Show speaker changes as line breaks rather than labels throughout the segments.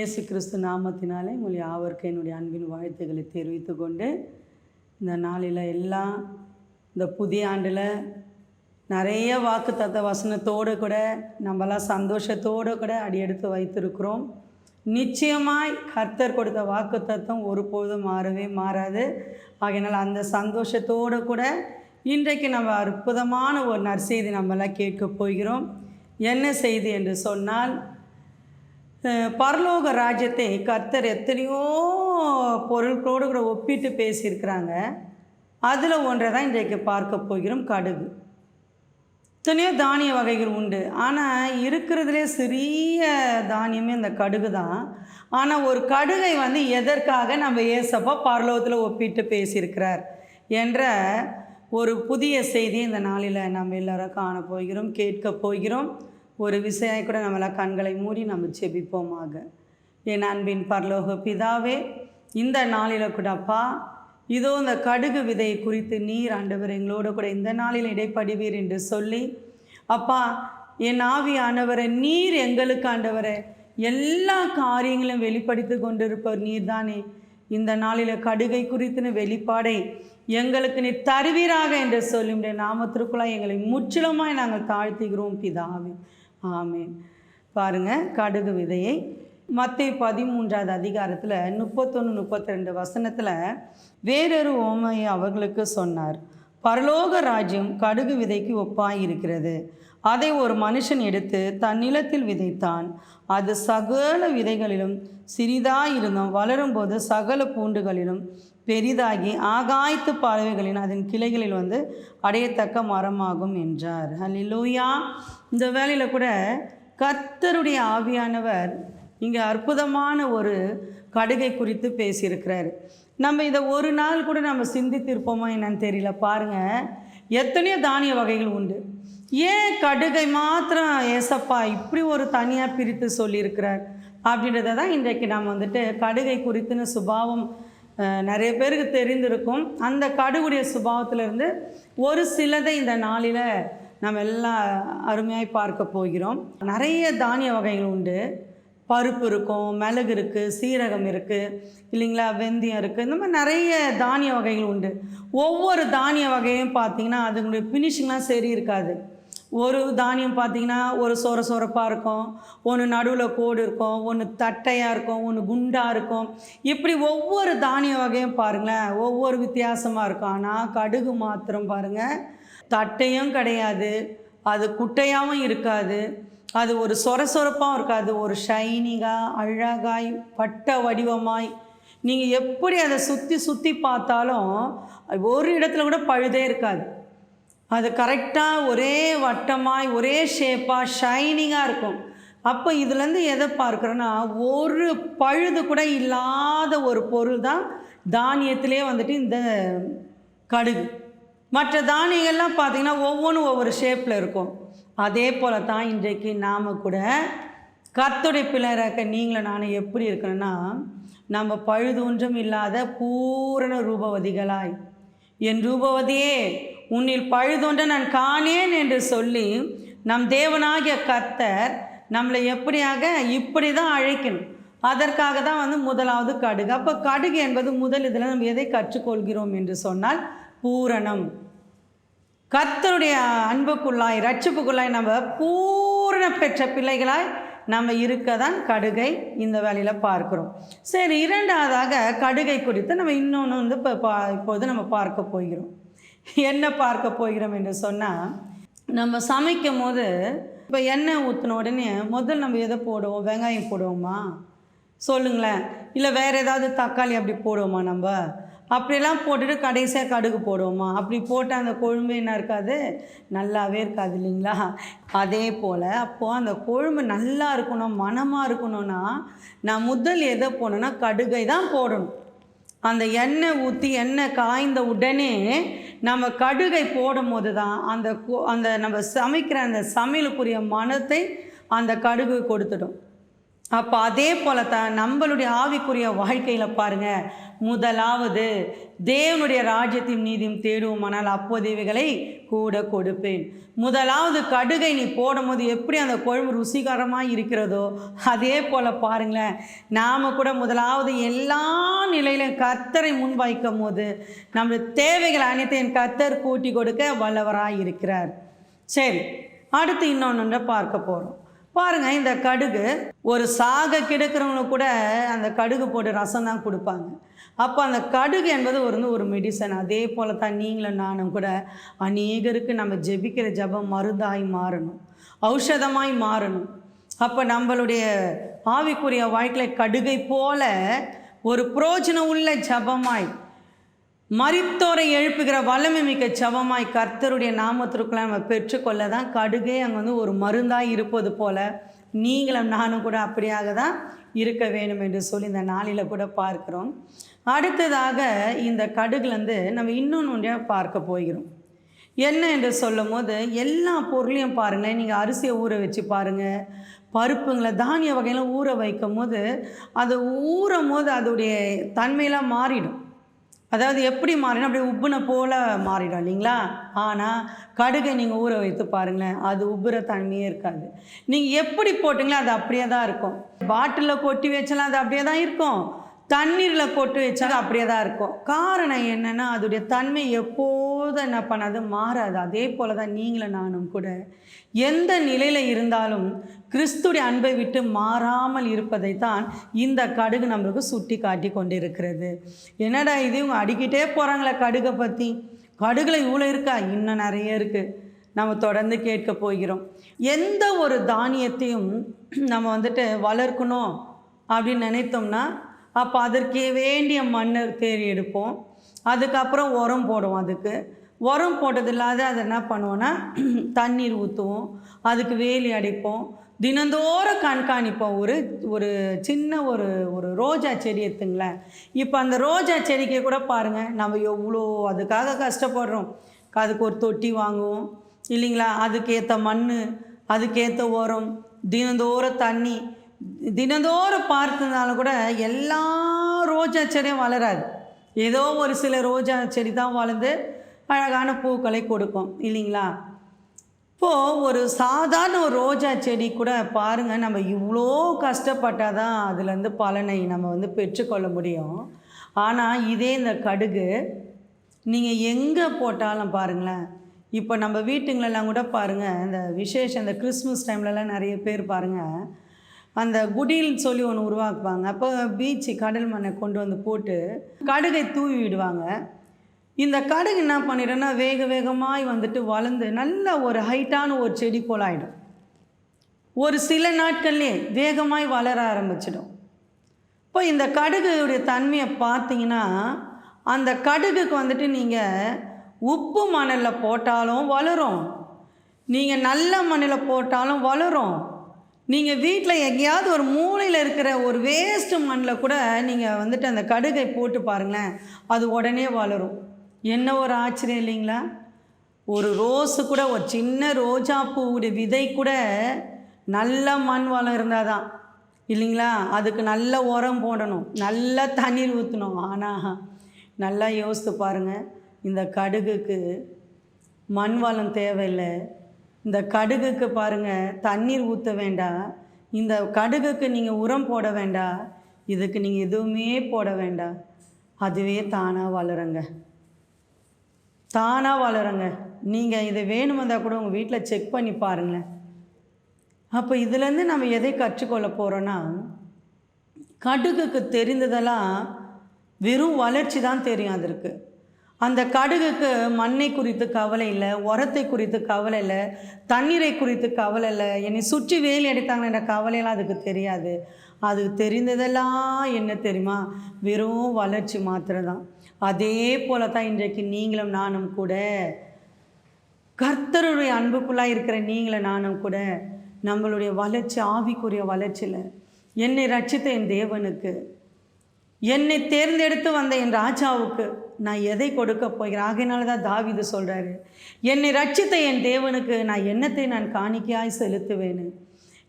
இயேசு கிறிஸ்து நாமத்தினாலே உங்கள் யாவருக்கு என்னுடைய அன்பின் வாழ்த்துக்களை தெரிவித்து கொண்டு இந்த நாளில் எல்லாம் இந்த புதிய ஆண்டில் நிறைய வாக்குத்தத்த வசனத்தோடு கூட நம்மளாம் சந்தோஷத்தோடு கூட அடியெடுத்து வைத்திருக்கிறோம். நிச்சயமாய் கர்த்தர் கொடுத்த வாக்குத்தத்தம் ஒருபோதும் மாறவே மாறாது. ஆகையினால் அந்த சந்தோஷத்தோடு கூட இன்றைக்கு நம்ம அற்புதமான ஒரு நற்செய்தி நம்மளாம் கேட்க போகிறோம். என்ன செய்தி என்று சொன்னால் பரலோக ராஜ்யத்தை கர்த்தர் எத்தனையோ பொருட்களோடு கூட ஒப்பிட்டு பேசியிருக்கிறாங்க. அதில் ஒன்றை தான் இன்றைக்கு பார்க்க போகிறோம் கடுகு. எத்தனையோ தானிய வகைகள் உண்டு. ஆனால் இருக்கிறதுலே சிறிய தானியமே இந்த கடுகு தான் ஆனால் ஒரு கடுகை வந்து எதற்காக நம்ம ஏசப்பா பரலோகத்தில் ஒப்பிட்டு பேசியிருக்கிறார் என்ற ஒரு புதிய செய்தி இந்த நாளில் நம்ம எல்லோரும் காண போகிறோம் கேட்க போகிறோம். ஒரு விஷயம் கூட நம்மளாம் கண்களை மூடி நம்ம செபிப்போமாக என் அன்பின் பரலோக பிதாவே இந்த நாளில் கூடப்பா இதோ இந்த கடுகு விதை குறித்து நீர் ஆண்டவர் எங்களோட கூட இந்த நாளில் இடைப்படுவீர் என்று சொல்லி அப்பா என் ஆவி ஆண்டவரை நீர் எங்களுக்கு ஆண்டவரை எல்லா காரியங்களும் வெளிப்படுத்தி கொண்டிருப்பவர் நீர்தானே. இந்த நாளில் கடுகை குறித்தின வெளிப்பாடை எங்களுக்கு நீ தருவீராக என்று சொல்லி நாமத்திற்குள்ளாய் எங்களை முற்றிலுமாய் நாங்கள் தாழ்த்துகிறோம் பிதாவே. ஆமேன். பாருங்க கடுகு விதையை மத்திய பதிமூன்றாவது அதிகாரத்தில் முப்பத்தொன்று முப்பத்தி ரெண்டு வசனத்தில் வேறொரு ஓமையை அவர்களுக்கு சொன்னார். பரலோக ராஜ்யம் கடுகு விதைக்கு ஒப்பாயிருக்கிறது. அதை ஒரு மனுஷன் எடுத்து தன் நிலத்தில் விதைத்தான். அது சகல விதைகளிலும் சிறிதாயிருந்தும் வளரும்போது சகல பூண்டுகளிலும் பெரிதாகி ஆகாய்த்து பறவைகளின் அதன் கிளைகளில் வந்து அடையத்தக்க மரமாகும் என்றார். ஹalleluya. இந்த வேலையில் கூட கர்த்தருடைய ஆவியானவர் இங்கே அற்புதமான ஒரு கடுகை குறித்து பேசியிருக்கிறார். நம்ம இதை ஒரு நாள் கூட நம்ம சிந்தித்திருப்போமா என்னன்னு தெரியல. பாருங்கள் எத்தனையோ தானிய வகைகள் உண்டு. ஏன் கடுகை மாத்திரம் ஏசப்பா இப்படி ஒரு தனியாக பிரித்து சொல்லியிருக்கிறார்? அப்படின்றத தான் இன்றைக்கு நாம் வந்துட்டு கடுகை குறித்துன்னு சுபாவம் நிறைய பேருக்கு தெரிந்திருக்கும். அந்த கடுகுடைய சுபாவத்திலிருந்து ஒரு சிலதை இந்த நாளில் நம்ம எல்லாம் அருமையாய் பார்க்க போகிறோம். நிறைய தானிய வகைகள் உண்டு. பருப்பு இருக்கும் மிளகு இருக்குது சீரகம் இருக்குது இல்லைங்களா? வெந்தயம் இருக்குது இந்த மாதிரி நிறைய தானிய வகைகள் உண்டு. ஒவ்வொரு தானிய வகையும் பார்த்தீங்கன்னா அதுங்களுடைய ஃபினிஷிங்லாம் சரி இருக்காது. ஒரு தானியம் பார்த்தீங்கன்னா ஒரு சொர சொரப்பாக இருக்கும் ஒன்று நடுவில் கோடு இருக்கும் ஒன்று தட்டையாக இருக்கும் ஒன்று குண்டாக இருக்கும். இப்படி ஒவ்வொரு தானிய வகையும் பாருங்களேன் ஒவ்வொரு வித்தியாசமாக இருக்கும். ஆனால் கடுகு மாத்திரம் பாருங்கள் தட்டையும் கிடையாது அது குட்டையாகவும் இருக்காது அது ஒரு சொர சொரப்பாகவும் இருக்காது ஒரு ஷைனிங்காக அழகாய் பட்ட வடிவமாய். நீங்கள் எப்படி அதை சுற்றி சுற்றி பார்த்தாலும் ஒரு இடத்துல கூட பழுதே இருக்காது. அது கரெக்டாக ஒரே வட்டமாய் ஒரே ஷேப்பாக ஷைனிங்காக இருக்கும். அப்போ இதுலேருந்து எதை பார்க்குறோன்னா ஒரு பழுது கூட இல்லாத ஒரு பொருள் தான் தானியத்திலே வந்துட்டு இந்த கடுகு. மற்ற தானியங்கள்லாம் பார்த்திங்கன்னா ஒவ்வொன்றும் ஒவ்வொரு ஷேப்பில் இருக்கும். அதே போல தான் இன்றைக்கு நாம் கூட கர்த்துடைய பிள்ளைராக்க நீங்களும் நானும் எப்படி இருக்கணும்னா நம்ம பழுது ஒன்றும் இல்லாத பூரண ரூபவதிகளாய். என் ரூபவதியே உன்னில் பழுதொன்று நான் காணேன் என்று சொல்லி நம் தேவனாகிய கர்த்தர் நம்மளை எப்படியாக இப்படி தான் அழைக்கணும். அதற்காக தான் வந்து முதலாவது கடுகு. அப்போ கடுகு என்பது முதல் இதில் நம்ம எதை கற்றுக்கொள்கிறோம் என்று சொன்னால் பூரணம். கர்த்தருடைய அன்புக்குள்ளாய் ரட்சிப்புக்குள்ளாய் நம்ம பூரண பெற்ற பிள்ளைகளாய் நம்ம இருக்க தான் கடுகை இந்த வேலையில் பார்க்குறோம். சரி இரண்டாவதாக கடுகை குறித்து நம்ம இன்னொன்று வந்து இப்போ இப்போது நம்ம பார்க்க போகிறோம். என்ன பார்க்க போகிறோம் என்று சொன்னால் நம்ம சமைக்கும் போது இப்போ எண்ணெய் ஊற்றின உடனே முதல் நம்ம எதை போடுவோம்? வெங்காயம் போடுவோமா? சொல்லுங்களேன். இல்லை வேறு ஏதாவது தக்காளி அப்படி போடுவோமா நம்ம? அப்படிலாம் போட்டுட்டு கடைசியாக கடுகு போடுவோமா? அப்படி போட்டு அந்த கொழும்பு என்ன இருக்காது? நல்லாவே இருக்காது இல்லைங்களா? அதே போல் அப்போது அந்த கொழும்பு நல்லா இருக்கணும் மணமாக இருக்கணும்னா நான் முதல் எதை போடணும்னா கடுகை தான் போடணும். அந்த எண்ணெய் ஊற்றி எண்ணெய் காய்ந்த உடனே நம்ம கடுகை போடும் போது தான் அந்த அந்த நம்ம சமைக்கிற அந்த சமையலுக்குரிய மனத்தை அந்த கடுகு கொடுத்துடும். அப்போ அதே போல தான் நம்மளுடைய ஆவிக்குரிய வாழ்க்கையில் பாருங்கள் முதலாவது தேவனுடைய ராஜ்யத்தையும் நீதியும் தேடுவோமானால் அப்போதைவைகளை கூட கொடுப்பேன். முதலாவது கடுகை நீ போடும்போது எப்படி அந்த குழம்பு ருசிகரமாக இருக்கிறதோ அதே போல் பாருங்களேன். நாம் கூட முதலாவது எல்லா நிலையிலும் கத்தரை முன்வைக்கும் போது நம்முடைய தேவைகள் அனைத்தையும் கத்தர் கூட்டி கொடுக்க வல்லவராக இருக்கிறார் சரி அடுத்து இன்னொன்று பார்க்க போகிறோம் பாருங்க இந்த கடுகு ஒரு சாக கிடக்கிறவங்களுக்கு கூட அந்த கடுகு போட்டு ரசம் தான் கொடுப்பாங்க. அப்போ அந்த கடுகு என்பது ஒரு வந்து ஒரு மெடிசன் அதே போல தான் நீங்களும் நானும் கூட அநேகருக்கு நம்ம ஜெபிக்கிற ஜெபம் மருந்தாய் மாறணும். ஔஷதமாய் மாறணும். அப்போ நம்மளுடைய ஆவிக்குரிய வாழ்க்கையில் கடுகை போல ஒரு புரோஜனம் உள்ள ஜபமாய் மறித்தோரை எழுப்புகிற வல்லமை மிக்க சவமாய் கர்த்தருடைய நாமத்திற்குள்ள நம்ம பெற்றுக்கொள்ள தான் கடுகே அங்கே வந்து ஒரு மருந்தாக இருப்பது போல நீங்களும் நானும் கூட அப்படியாக தான் இருக்க வேண்டும் என்று சொல்லி இந்த நாளில் கூட பார்க்குறோம். அடுத்ததாக இந்த கடுகுலேருந்து நம்ம இன்னொன்று பார்க்க போகிறோம். என்ன என்று சொல்லும் போது எல்லா பொருளையும் பாருங்களேன். நீங்கள் அரிசியை ஊற வச்சு பாருங்கள் பருப்புங்களை தானிய வகையெல்லாம் ஊற வைக்கும் போது அது ஊறும் போது அதோடைய தன்மையெல்லாம் மாறிடும். அதாவது எப்படி மாறினா அப்படியே உப்புன போல் மாறிடும் இல்லைங்களா? ஆனால் கடுகை நீங்கள் ஊற வைத்து பாருங்களேன் அது உப்புற தன்மையே இருக்காது. நீங்கள் எப்படி போட்டிங்களோ அது அப்படியே தான் இருக்கும். பாட்டிலில் கொட்டி வச்சாலும் அது அப்படியே தான் இருக்கும். தண்ணீரில் போட்டு வச்சது அப்படியே தான் இருக்கும். காரணம் என்னென்னா அதோடைய தன்மை எப்போதும் என்ன பண்ணாது மாறாது. அதே போல் தான் நீங்களும் நானும் கூட. எந்த நிலையில் இருந்தாலும் கிறிஸ்துடைய அன்பை விட்டு மாறாமல் இருப்பதை தான் இந்த கடுகு நம்மளுக்கு சுட்டி காட்டி கொண்டிருக்கிறது. என்னடா இது? இவங்க அடிக்கிட்டே போகிறாங்களே கடுகை பற்றி கடுகில் இவ்வளோ இருக்கா? இன்னும் நிறைய இருக்குது நம்ம தொடர்ந்து கேட்க போகிறோம். எந்த ஒரு தானியத்தையும் நம்ம வந்துட்டு வளர்க்கணும் அப்படின்னு நினைத்தோம்னா அப்போ அதற்கு வேண்டிய மண்ணை தேடி எடுப்போம். அதுக்கப்புறம் உரம் போடுவோம் அதுக்கு. உரம் போட்டது இல்லாத அதை என்ன பண்ணுவோன்னா தண்ணீர் ஊற்றுவோம் அதுக்கு வேலி அடிப்போம். தினந்தோறும் கண்காணிப்போம். ஒரு ஒரு சின்ன ஒரு ஒரு ரோஜா செடி எடுத்துங்களேன். இப்போ அந்த ரோஜா செடிக்கு கூட பாருங்கள் நம்ம எவ்வளோ அதுக்காக கஷ்டப்படுறோம். அதுக்கு ஒரு தொட்டி வாங்குவோம். இல்லைங்களா? அதுக்கேற்ற மண் அதுக்கேற்ற உரம் தினந்தோறும் தண்ணி தினந்தோறும் பார்த்ததுனால கூட எல்லா ரோஜா செடியும் வளராது. ஏதோ ஒரு சில ரோஜா செடி தான் வளர்ந்து அழகான பூக்களை கொடுக்கும். இல்லைங்களா? இப்போது ஒரு சாதாரண ஒரு ரோஜா செடி கூட பாருங்கள் நம்ம இவ்வளோ கஷ்டப்பட்டால் தான் அதுலேருந்து பலனை நம்ம வந்து பெற்றுக்கொள்ள முடியும். ஆனால் இதே இந்த கடுகு நீங்கள் எங்கே போட்டாலும் பாருங்களேன் இப்போ நம்ம வீட்டுங்களெல்லாம் கூட பாருங்கள் இந்த விசேஷம் இந்த கிறிஸ்மஸ் டைம்லலாம் நிறைய பேர் பாருங்கள் அந்த குடில்னு சொல்லி ஒன்று உருவாக்குவாங்க. அப்போ பீச்சு கடல் மண்ணை கொண்டு வந்து போட்டு கடுகை தூவி விடுவாங்க. இந்த கடுகு என்ன பண்ணிடும்னா வேக வேகமாக வந்துட்டு வளர்ந்து நல்ல ஒரு ஹைட்டான ஒரு செடி போல் ஆகிடும் ஒரு சில நாட்கள்லேயே வேகமாய் வளர ஆரம்பிச்சிடும். இப்போ இந்த கடுகுடைய தன்மையை பார்த்தீங்கன்னா அந்த கடுகுக்கு வந்துட்டு நீங்கள் உப்பு மணலில் போட்டாலும் வளரும். நீங்கள் நல்ல மண்ணில் போட்டாலும் வளரும். நீங்கள் வீட்டில் எங்கேயாவது ஒரு மூலையில் இருக்கிற ஒரு வேஸ்ட்டு மண்ணில் கூட நீங்கள் வந்துட்டு அந்த கடுகை போட்டு பாருங்களேன் அது உடனே வளரும். என்ன ஒரு ஆச்சரியம் இல்லைங்களா? ஒரு ரோஸு கூட ஒரு சின்ன ரோஜா பூவுடைய விதை கூட நல்ல மண் வளம் இருந்தால் தான். இல்லைங்களா? அதுக்கு நல்ல உரம் போடணும் நல்லா தண்ணீர் ஊற்றணும் ஆனால் நல்லா யோசித்து பாருங்கள் இந்த கடுகுக்கு மண் வளம் தேவையில்லை. இந்த கடுகுக்கு பாருங்கள் தண்ணீர் ஊற்ற வேண்டாம் இந்த கடுகுக்கு நீங்கள் உரம் போட வேண்டாம் இதுக்கு நீங்கள் எதுவுமே போட வேண்டாம் அதுவே தானாக வளருங்க. தானாக வளருங்க. நீங்கள் இது வேணுமெந்தா கூட உங்கள் வீட்டில் செக் பண்ணி பாருங்களேன். அப்போ இதுலேருந்து நம்ம எதை கற்றுக்கொள்ள போகிறோன்னா கடுகுக்கு தெரிந்ததெல்லாம் வெறும் வளர்ச்சி தான் தெரியும் அதற்கு அந்த கடுகுக்கு மண்ணை குறித்து கவலை இல்லை உரத்தை குறித்து கவலை இல்லை தண்ணீரை குறித்து கவலை இல்லை. என்னை சுற்றி வேலி அடித்தாங்கன்ற கவலையெல்லாம் அதுக்கு தெரியாது. அது தெரிந்ததெல்லாம் என்ன தெரியுமா? வெறும் வளர்ச்சி மாத்திரை தான் அதே போல தான் இன்றைக்கு நீங்களும் நானும் கூட. கர்த்தருடைய அன்புக்குள்ளாக இருக்கிற நீங்களும் நானும் கூட நம்மளுடைய வளர்ச்சி ஆவிக்குரிய வளர்ச்சியில். என்னை ரட்சித்த என் தேவனுக்கு என்னை தேர்ந்தெடுத்து வந்த என் ராஜாவுக்கு நான் எதை கொடுக்க போகிறேன்? ஆகையினால தான் தாவிது சொல்கிறாரு என்னை ரட்சித்த என் தேவனுக்கு நான் என்னத்தை நான் காணிக்கையாய் செலுத்துவேன்னு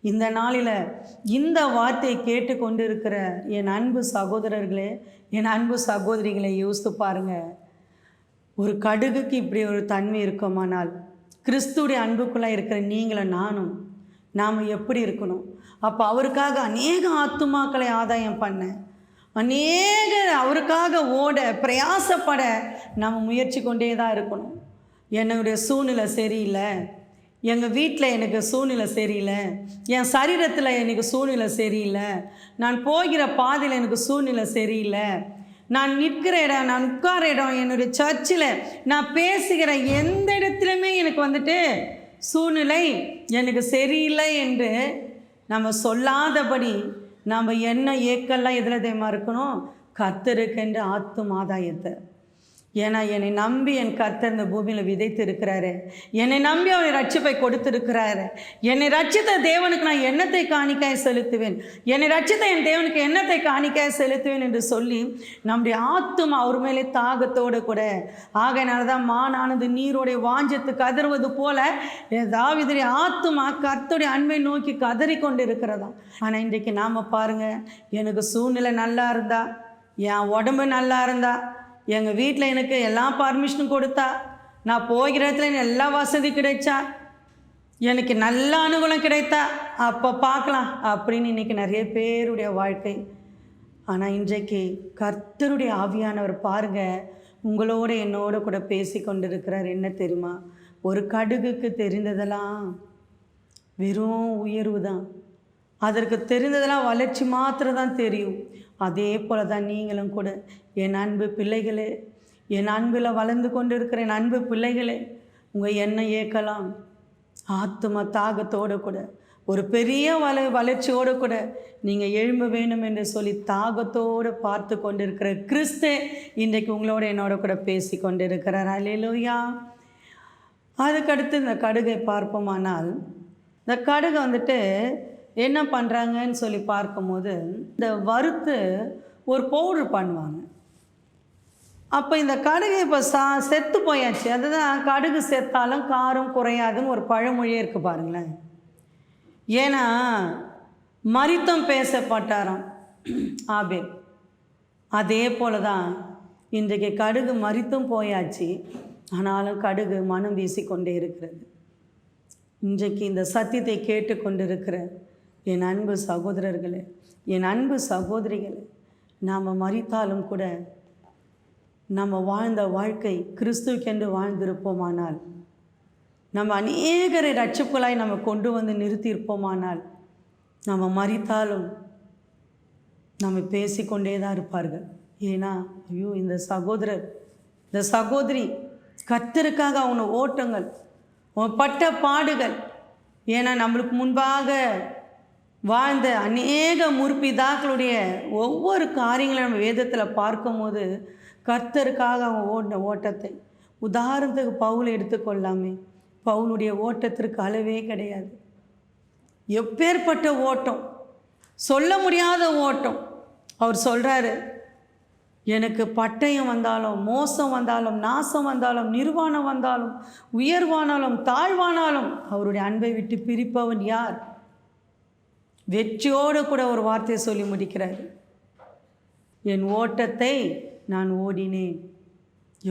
இந்த நாளில் இந்த வார்த்தையை கேட்டு கொண்டு இருக்கிற என் அன்பு சகோதரர்களே என் அன்பு சகோதரிகளை யோசித்து பாருங்கள் ஒரு கடுகுக்கு இப்படி ஒரு தன்மை இருக்குமானால் கிறிஸ்துடைய அன்புக்குள்ளே இருக்கிற நீங்களும் நானும் நாம் எப்படி இருக்கணும்? அப்போ அவருக்காக அநேக ஆத்துமாக்களை ஆதாயம் பண்ணேன். அநேக அவருக்காக ஓட பிரயாசப்பட நம்ம முயற்சி கொண்டே தான் இருக்கணும். என்னுடைய சூழ்நிலை சரியில்லை. எங்கள் வீட்டில் எனக்கு சூழ்நிலை சரியில்லை. என் சரீரத்தில் எனக்கு சூழ்நிலை சரியில்லை. நான் போகிற பாதையில் எனக்கு சூழ்நிலை சரியில்லை. நான் நிற்கிற இடம் நான் உட்கார இடம் என்னுடைய சர்ச்சில் நான் பேசுகிற எந்த இடத்துலையுமே எனக்கு வந்துட்டு சூழ்நிலை எனக்கு சரியில்லை என்று நம்ம சொல்லாதபடி நாம் என்ன ஏக்கெல்லாம் எதில் தெய்வமாக இருக்கணும்? கத்திருக்கின்ற ஆத்து மாதாயத்தை ஏன்னா என்னை நம்பி என் கர்த்தர் இந்த பூமியில் விதைத்து இருக்கிறாரு என்னை நம்பி அவர் ரட்சிப்பை கொடுத்துருக்கிறாரு. என்னை ரட்சித்த தேவனுக்கு நான் எண்ணத்தை காணிக்காய் செலுத்துவேன்? என்னை ரட்சித்த என் தேவனுக்கு எண்ணத்தை காணிக்காய் செலுத்துவேன் என்று சொல்லி நம்முடைய ஆத்தும் அவர் மேலே தாகத்தோடு கூட ஆகையினால தான் மானானது நீரோடைய வாஞ்சத்து கதறுவது போல தாவிதரி ஆத்துமா கர்த்தருடைய அன்பை நோக்கி கதறி கொண்டு இருக்கிறதா ஆனால் இன்றைக்கு நாம் பாருங்கள் எனக்கு சூழ்நிலை நல்லா இருந்தா என் உடம்பு நல்லா இருந்தா எங்கள் வீட்டில் எனக்கு எல்லா பர்மிஷனும் கொடுத்தா. நான் போகிற இடத்துல எனக்கு எல்லா வசதி கிடைச்சா. எனக்கு நல்ல அனுகூலம் கிடைத்தா. அப்போ பார்க்கலாம் அப்படின்னு இன்றைக்கி நிறைய பேருடைய வாழ்க்கை. ஆனால் இன்றைக்கு கர்த்தருடைய ஆவியானவர் பாருங்கள் உங்களோட என்னோட கூட பேசி கொண்டிருக்கிறார். என்ன தெரியுமா? ஒரு கடுகுக்கு தெரிந்ததெல்லாம் வெறும் உயர்வு தான். அதற்கு தெரிந்ததெல்லாம் வளர்ச்சி மாத்திரம் தான் தெரியும். அதே போல தான் நீங்களும் கூட. என் அன்பு பிள்ளைகளே என் அன்பில் வளர்ந்து கொண்டு இருக்கிற என் அன்பு பிள்ளைகளே உங்கள் என்ன ஏற்கலாம். ஆத்தும தாகத்தோடு கூட ஒரு பெரிய வள வளர்ச்சியோடு கூட நீங்கள் எழும்ப வேணும் என்று சொல்லி தாகத்தோடு பார்த்து கொண்டிருக்கிற கிறிஸ்து இன்றைக்கு உங்களோட என்னோட கூட பேசி கொண்டிருக்கிறார். அலையிலோயா அதுக்கடுத்து இந்த கடுகை பார்ப்போமானால் இந்த கடுகை வந்துட்டு என்ன பண்ணுறாங்கன்னு சொல்லி பார்க்கும்போது இந்த வறுத்து ஒரு பவுடர் பண்ணுவாங்க. அப்போ இந்த கடுகு இப்போ சா செத்து போயாச்சு. அதுதான் கடுகு செத்தாலும் காரம் குறையாதுன்னு ஒரு பழமொழியே இருக்குது பாருங்களேன். ஏன்னா மரித்தம் பேசப்பட்டாராம் ஆபேல். அதே போல தான் இன்றைக்கு கடுகு மறித்தும் போயாச்சு. ஆனாலும் கடுகு மனம் வீசிக்கொண்டே இருக்கிறது. இன்றைக்கு இந்த சத்தியத்தை கேட்டுக்கொண்டிருக்கிற என் அன்பு சகோதரர்களே என் அன்பு சகோதரிகளே நாம் மறித்தாலும் கூட நம்ம வாழ்ந்த வாழ்க்கை கிறிஸ்துக்கென்று வாழ்ந்திருப்போமானால் நம்ம அநேகரை ரட்சிப்புகளாய் நம்ம கொண்டு வந்து நிறுத்தியிருப்போமானால் நம்ம மறித்தாலும் நம்ம பேசிக்கொண்டே தான் இருப்பார்கள். ஏன்னா ஐயோ இந்த சகோதரர் இந்த சகோதரி கத்தருக்காக அவன ஓட்டங்கள் பட்ட பாடுகள் ஏன்னா நம்மளுக்கு முன்பாக வாழ்ந்த அநேக முற்பிதாக்களுடைய ஒவ்வொரு காரியங்களும் நம்ம வேதத்தில் பார்க்கும்போது கர்த்தருக்காக அவன் ஓடின ஓட்டத்தை. உதாரணத்துக்கு பவுலை எடுத்துக்கொள்ளாமே. பவுலுடைய ஓட்டத்திற்கு அளவே கிடையாது. எப்பேற்பட்ட ஓட்டம்? சொல்ல முடியாத ஓட்டம். அவர் சொல்கிறாரு எனக்கு பட்டயம் வந்தாலும் மோசம் வந்தாலும் நாசம் வந்தாலும் நிர்வாணம் வந்தாலும் உயர்வானாலும் தாழ்வானாலும் அவருடைய அன்பை விட்டு பிரிப்பவன் யார்? வெற்றியோடு கூட ஒரு வார்த்தையை சொல்லி முடிக்கிறார். என் ஓட்டத்தை நான் ஓடினேன்.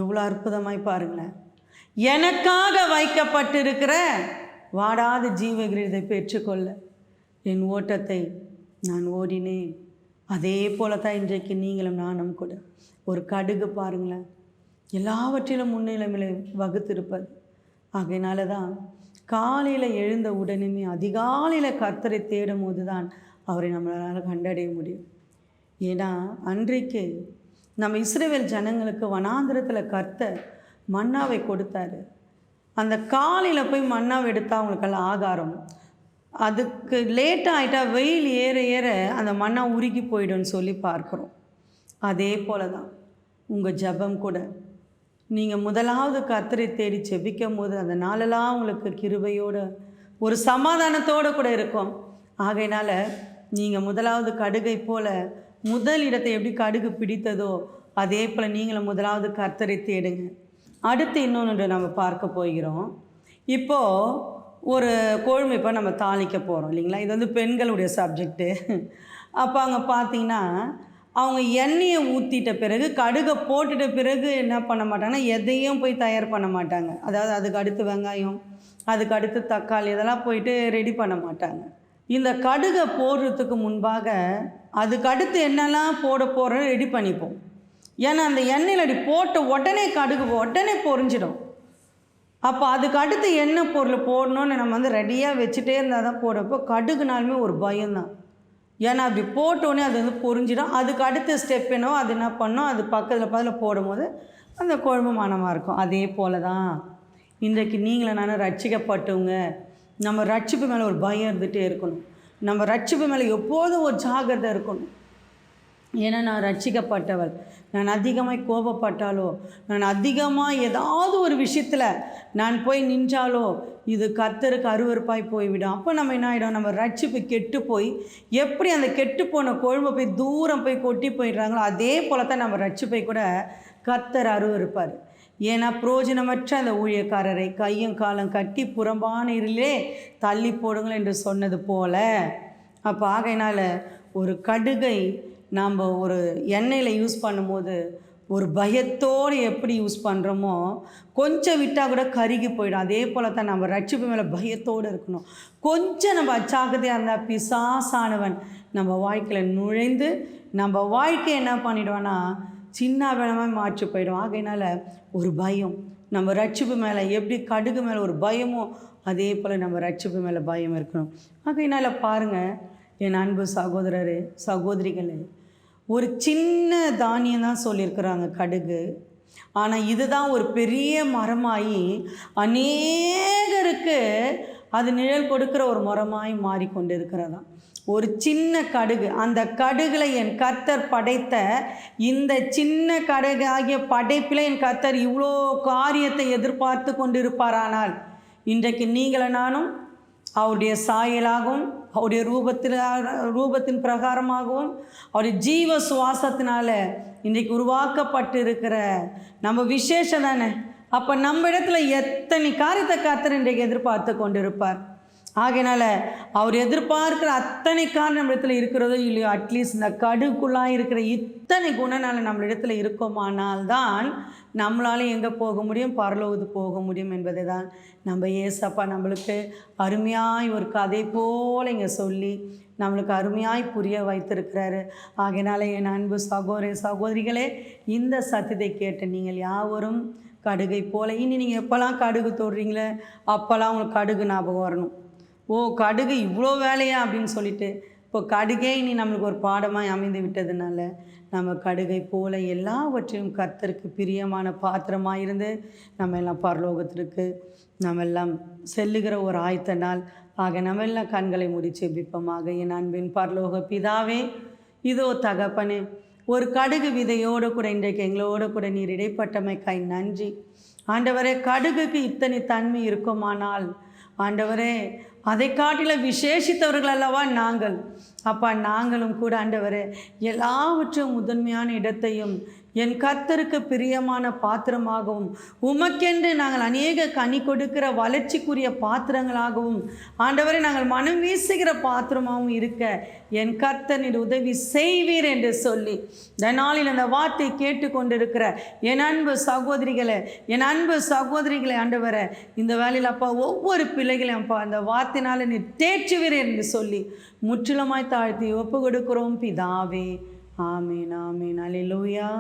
எவ்வளோ அற்புதமாய் பாருங்களேன். எனக்காக வைக்கப்பட்டிருக்கிற வாடாத ஜீவகிரீதை பெற்றுக்கொள்ள என் ஓட்டத்தை நான் ஓடினேன். அதே போல தான் இன்றைக்கு நீங்களும் நானும் கூட. ஒரு கடுகு பாருங்களேன். எல்லாவற்றிலும் முன்னிலைமையில் வகுத்திருப்பது. ஆகையினால தான் காலையில் எழுந்த உடனே அதிகாலையில் கர்த்தரை தேடும் போது தான் அவரை நம்மளால் கண்டடைய முடியும். ஏன்னா அன்றைக்கு நம்ம இஸ்ரேவேல் ஜனங்களுக்கு வனாந்திரத்தில் கர்த்தர் மன்னாவை கொடுத்தாரு. அந்த காலையில் போய் மன்னாவை எடுத்தால் அவங்களுக்கெல்லாம் ஆகாரம். அதுக்கு லேட் ஆகிட்டா வெயில் ஏற ஏற அந்த மண்ணா உருகி போயிடும்னு சொல்லி பார்க்குறோம். அதே போல தான் உங்கள் ஜபம் கூட. நீங்கள் முதலாவது கர்த்தரை தேடி செபிக்கும் போது அந்த நாளெல்லாம் உங்களுக்கு கிருபையோடு ஒரு சமாதானத்தோடு கூட இருக்கும். ஆகையினால் நீங்கள் முதலாவது கடுகை போல் முதல் இடத்தை எப்படி கடுகு பிடித்ததோ அதே போல் நீங்களும் முதலாவது கர்த்தரை தேடுங்க. அடுத்து இன்னொன்று நம்ம பார்க்க போகிறோம். இப்போது ஒரு கொழும்பு இப்போ நம்ம தாளிக்க போகிறோம் இல்லைங்களா? இது வந்து பெண்களுடைய சப்ஜெக்ட்டு அப்போ அங்கே பார்த்தீங்கன்னா அவங்க எண்ணெயை ஊற்றிட்ட பிறகு கடுகை போட்டுட்ட பிறகு என்ன பண்ண மாட்டாங்கன்னா எதையும் போய் தயார் பண்ண மாட்டாங்க. அதாவது அதுக்கு அடுத்து வெங்காயம் அதுக்கு அடுத்து தக்காளி இதெல்லாம் போயிட்டு ரெடி பண்ண மாட்டாங்க. இந்த கடுகை போடுறதுக்கு முன்பாக அதுக்கு அடுத்து என்னெல்லாம் போட போகிறோன்னு ரெடி பண்ணிப்போம். ஏன்னா அந்த எண்ணெயில் அடி போட்ட உடனே கடுகு உடனே பொரிஞ்சிடும். அப்போ அதுக்கு அடுத்து என்ன பொருள் போடணும்னு நம்ம வந்து ரெடியாக வச்சுட்டே இருந்தால் தான் போடுறப்போ கடுகுனாலுமே ஒரு பயம்தான். ஏன்னா அப்படி போட்டோன்னே அது வந்து பொறிஞ்சிடும் அதுக்கு அடுத்த ஸ்டெப் என்னவோ அது என்ன பண்ணோம்? அது பக்கத்தில் பக்கத்தில் போடும்போது அந்த குழம்பு மனமாக இருக்கும். அதே போல தான் இன்றைக்கு நீங்களே நானும் ரட்சிக்கப்பட்டவங்க. நம்ம ரட்சிப்பு மேலே ஒரு பயம் இருந்துகிட்டே இருக்கணும். நம்ம ரட்சிப்பு மேலே எப்போதும் ஒரு ஜாகிரதை இருக்கணும். ஏன்னா நான் ரட்சிக்கப்பட்டவள் நான் அதிகமாக கோபப்பட்டாலோ நான் அதிகமாக ஏதாவது ஒரு விஷயத்தில் நான் போய் நின்றாலோ இது கத்தருக்கு அருவறுப்பாய் போய்விடும். அப்போ நம்ம என்ன ஆகிடும் நம்ம ரட்சிப்பு கெட்டு போய் எப்படி அந்த கெட்டு போன கொழும்பை போய் தூரம் போய் கொட்டி போயிடுறாங்களோ அதே போல தான் நம்ம ரட்சிப்பை கூட கத்தர் அருவருப்பார். ஏன்னா புரோஜனமற்ற அந்த ஊழியக்காரரை கையும் காலம் கட்டி புறம்பான இருளிலே தள்ளி போடுங்கள் என்று சொன்னது போல. அப்போ ஆகையினால் ஒரு கடுகை நாம் ஒரு எண்ணெயில் யூஸ் பண்ணும்போது ஒரு பயத்தோடு எப்படி யூஸ் பண்ணுறோமோ கொஞ்சம் விட்டால் கூட கருகி போயிடும். அதே போல் தான் நம்ம ரட்சிப்பு மேலே பயத்தோடு இருக்கணும். கொஞ்சம் நம்ம அச்சாகதையாக இருந்தால் பிசாசானவன் நம்ம வாழ்க்கையில் நுழைந்து நம்ம வாழ்க்கை என்ன பண்ணிடுவான்னா சின்ன வேளமாக மாற்றி போயிடும். ஆகையினால் ஒரு பயம். நம்ம ரட்சிப்பு மேலே எப்படி கடுகு மேலே ஒரு பயமோ அதே போல் நம்ம ரட்சிப்பு மேலே பயம் இருக்கணும். ஆகையினால பாருங்கள் என் அன்பு சகோதரர் சகோதரிகளே ஒரு சின்ன தானியம் தான் சொல்லியிருக்கிறாங்க கடுகு. ஆனால் இதுதான் ஒரு பெரிய மரமாகி அநேகருக்கு அது நிழல் கொடுக்கிற ஒரு மரமாய் மாறிக்கொண்டு இருக்கிறதாம் ஒரு சின்ன கடுகு அந்த கடுகில் என் கர்த்தர் படைத்த இந்த சின்ன கடுகு ஆகிய படைப்பில் என் கர்த்தர் இவ்வளோ காரியத்தை எதிர்பார்த்து கொண்டிருப்பாரானால் இன்றைக்கு நீங்கள நானும் அவருடைய சாயலாகவும் அவருடைய ரூபத்தில் ரூபத்தின் பிரகாரமாகவும் அவருடைய ஜீவ சுவாசத்தினால இன்றைக்கு உருவாக்கப்பட்டு இருக்கிற நம்ம விசேஷம் தானே? அப்போ நம்ம இடத்துல எத்தனை காரியத்தை கர்த்தர் இன்றைக்கு எதிர்பார்த்து கொண்டிருப்பார்? ஆகையினால அவர் எதிர்பார்க்கிற அத்தனை காரணம் நம்ம இடத்துல இருக்கிறதோ இல்லையோ அட்லீஸ்ட் இந்த கடுக்குள்ளாக இருக்கிற இத்தனை குணநாள் நம்மளிடத்தில் இடத்துல இருக்கோமானால் தான் நம்மளால எங்கே போக முடியும் பரலோகுது போக முடியும் என்பதை தான் நம்ம ஏசப்பா நம்மளுக்கு அருமையாய் ஒரு கதை போல் இங்கே சொல்லி நம்மளுக்கு அருமையாய் புரிய வைத்திருக்கிறாரு. ஆகையினால என் அன்பு சகோதர சகோதரிகளே இந்த சத்தியத்தை கேட்ட நீங்கள் யாவரும் கடுகை போல இனி நீங்கள் எப்போல்லாம் கடுகு தொடுறீங்களே அப்போல்லாம் உங்களுக்கு கடுகு ஞாபகம் வரணும். ஓ கடுகு இவ்வளோ வேலையா? அப்படின்னு சொல்லிட்டு இப்போ கடுகே இனி நம்மளுக்கு ஒரு பாடமாக அமைந்து விட்டதுனால நம்ம கடுகை போல எல்லாவற்றையும் கத்தருக்கு பிரியமான பாத்திரமாக இருந்து நம்ம எல்லாம் பரலோகத்திற்கு நம்ம எல்லாம் செல்லுகிற ஒரு ஆயத்த நாள். ஆக நம்ம எல்லாம் கண்களை முடிச்சு பிப்பமாக என் அன்பின் பரலோக பிதாவே இதோ தகப்பனே ஒரு கடுகு விதையோடு கூட இன்றைக்கு எங்களோடு கூட நீர் இடைப்பட்டமைக்காய் நன்றி. ஆண்டவரே கடுகுக்கு இத்தனை தன்மை இருக்குமானால் ஆண்டவரே அதை காட்டில விசேஷித்தவர்கள் அல்லவா நாங்கள்? அப்பா நாங்களும் கூட ஆண்டவரே எல்லாவற்றும் முதன்மையான இடத்தையும் என் கர்த்தருக்கு பிரியமான பாத்திரமாகவும் உமக்கென்று நாங்கள் அநேக கனி கொடுக்கிற வளர்ச்சிக்குரிய பாத்திரங்களாகவும் ஆண்டவரை நாங்கள் மனம் வீசுகிற பாத்திரமாகவும் இருக்க என் கர்த்தர் உதவி செய்வீர் என்று சொல்லி இந்த நாளில் அந்த வார்த்தை கேட்டுக்கொண்டிருக்கிற என் அன்பு சகோதரிகளை என் அன்பு சகோதரிகளை ஆண்டவரை இந்த வேலையில் அப்பா ஒவ்வொரு பிள்ளைகளையும் அப்பா அந்த வார்த்தையினால நீ தேற்றுவீர் என்று சொல்லி முற்றிலுமாய் தாழ்த்தி ஒப்பு கொடுக்கிறோம் பிதாவே. ஆமீன் ஆமீன். அலிலூயா